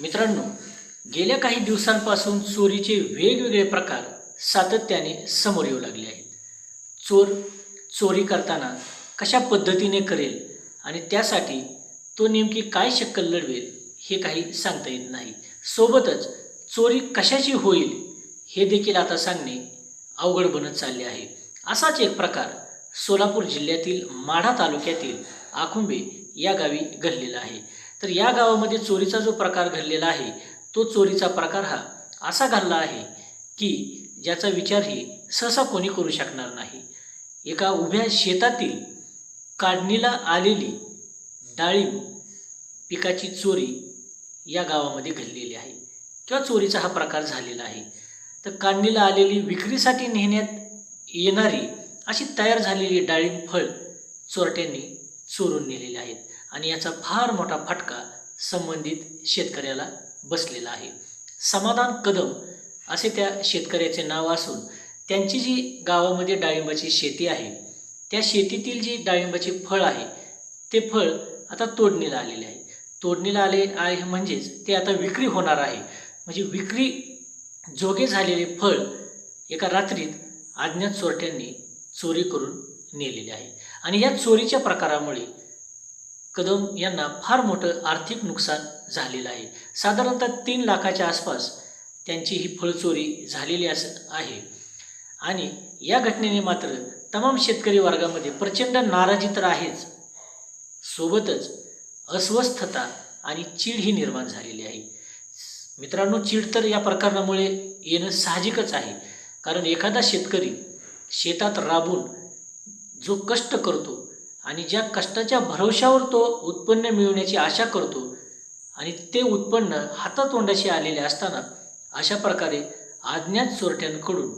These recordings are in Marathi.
मित्रांनो गेल्या काही दिवसांपासून चोरीचे वेगवेगळे प्रकार सातत्याने समोर येऊ लागले आहेत. चोर चोरी करताना कशा पद्धतीने करेल आणि त्यासाठी तो नेमकी काय शक्कल लढवेल हे काही सांगता येत नाही. सोबतच चोरी कशाची होईल हे देखील आता सांगणे अवघड बनत चालले आहे. असाच एक प्रकार सोलापूर जिल्ह्यातील माढा तालुक्यातील आकुंबे या गावी घडलेला आहे. तर या गावामध्ये चोरीचा जो प्रकार घडलेला आहे तो चोरीचा प्रकार हा असा घडला आहे की ज्याचा विचारही सहसा कोणी करू शकणार नाही. एका उभ्या शेतातील काढणीला आलेली डाळिंब पिकाची चोरी या गावामध्ये घडलेली आहे किंवा चोरीचा हा प्रकार झालेला आहे. तर काढणीला आलेली विक्रीसाठी नेण्यात येणारी अशी तयार झालेली डाळिंब फळ चोरट्यांनी चोरून नेलेले आहेत. आणि याचा फार मोठा फटका संबंधित शेतकऱ्याला बसलेला आहे. समाधान कदम असे त्या शेतकऱ्याचे नाव असून त्यांची जी गावामध्ये डाळिंबाची शेती आहे त्या शेतीतील जी डाळिंबाचे फळ आहे ते फळ आता तोडणीला आलेले आहे. तोडणीला आले आहे म्हणजेच ते आता विक्री होणार आहे. म्हणजे विक्री जोगे झालेले फळ एका रात्रीत अज्ञात चोरट्यांनी चोरी करून नेलेले आहे. आणि या चोरीच्या प्रकारामुळे कदम यांना फार मोठं आर्थिक नुकसान झालेलं आहे. साधारणतः तीन लाखाच्या आसपास त्यांची ही फळचोरी झालेली अस आहे. आणि या घटनेने मात्र तमाम शेतकरी वर्गामध्ये प्रचंड नाराजी तर आहेच. सोबतच अस्वस्थता आणि चीड ही निर्माण झालेली आहे. मित्रांनो चीड तर या प्रकरणामुळे येणं साहजिकच आहे. कारण एखादा शेतकरी शेतात राबून जो कष्ट करतो आणि ज्या कष्टाच्या भरवशावर तो उत्पन्न मिळवण्याची आशा करतो आणि ते उत्पन्न हातातोंडाशी आलेले असताना अशा प्रकारे अज्ञात चोरट्यांकडून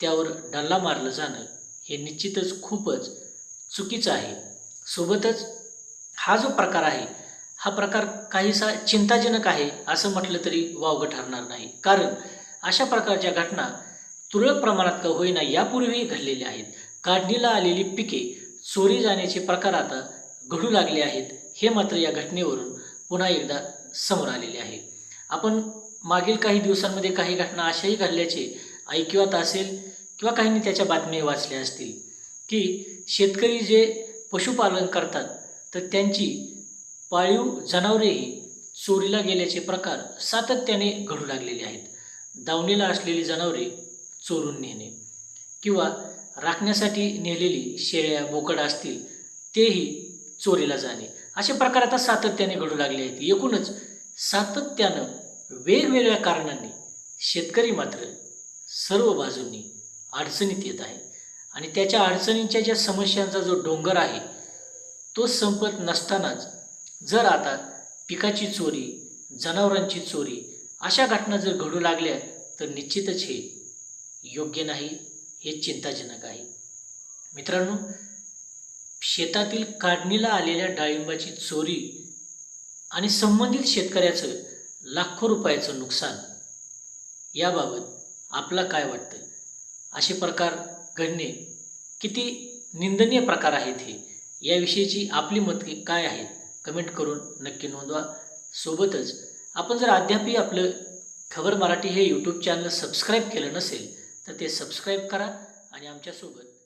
त्यावर डल्ला मारलं जाणं हे निश्चितच खूपच चुकीचं आहे. सोबतच हा जो प्रकार आहे हा प्रकार काहीसा चिंताजनक आहे असं म्हटलं तरी वावगं ठरणार नाही. कारण अशा प्रकारच्या घटना तुरळक प्रमाणात का होईना यापूर्वीही घडलेल्या आहेत. काढणीला आलेली पिके चोरी जाण्याचे प्रकार आता घडू लागले आहेत हे मात्र या घटनेवरून पुन्हा एकदा समोर आलेले आहे. आपण मागील काही दिवसांमध्ये काही घटना अशाही घडल्याचे ऐकिवात असेल किंवा काहींनी त्याच्या बातम्या वाचल्या असतील की शेतकरी जे पशुपालन करतात तर त्यांची पाळीव जनावरेही चोरीला गेल्याचे प्रकार सातत्याने घडू लागलेले आहेत. दावणीला असलेली जनावरे चोरून नेणे किंवा राखण्यासाठी नेलेली शेळ्या बोकड असतील तेही चोरीला जाणे. असे प्रकार आता सातत्याने घडू लागले आहेत. एकूणच सातत्यानं वेगवेगळ्या कारणांनी शेतकरी मात्र सर्व बाजूंनी अडचणीत येत आहे. आणि त्याच्या अडचणींच्या ज्या समस्यांचा जो डोंगर आहे तो संपत नसतानाच जर आता पिकाची चोरी जनावरांची चोरी अशा घटना जर घडू लागल्या तर निश्चितच हे योग्य नाही. हे चिंताजनक आहे. मित्रांनो शेतातील काढणीला आलेल्या डाळिंबाची चोरी आणि संबंधित शेतकऱ्याचं लाखो रुपयाचं नुकसान याबाबत आपला काय वाटतं असे प्रकार घडणे किती निंदनीय प्रकार आहेत हे? याविषयीची आपली मते काय आहेत? कमेंट करून नक्की नोंदवा. सोबतच आपण जर अद्यापही आपलं खबर मराठी हे यूट्यूब चॅनल सबस्क्राईब केलं नसेल तर ते सबस्क्राईब करा आणि आमच्यासोबत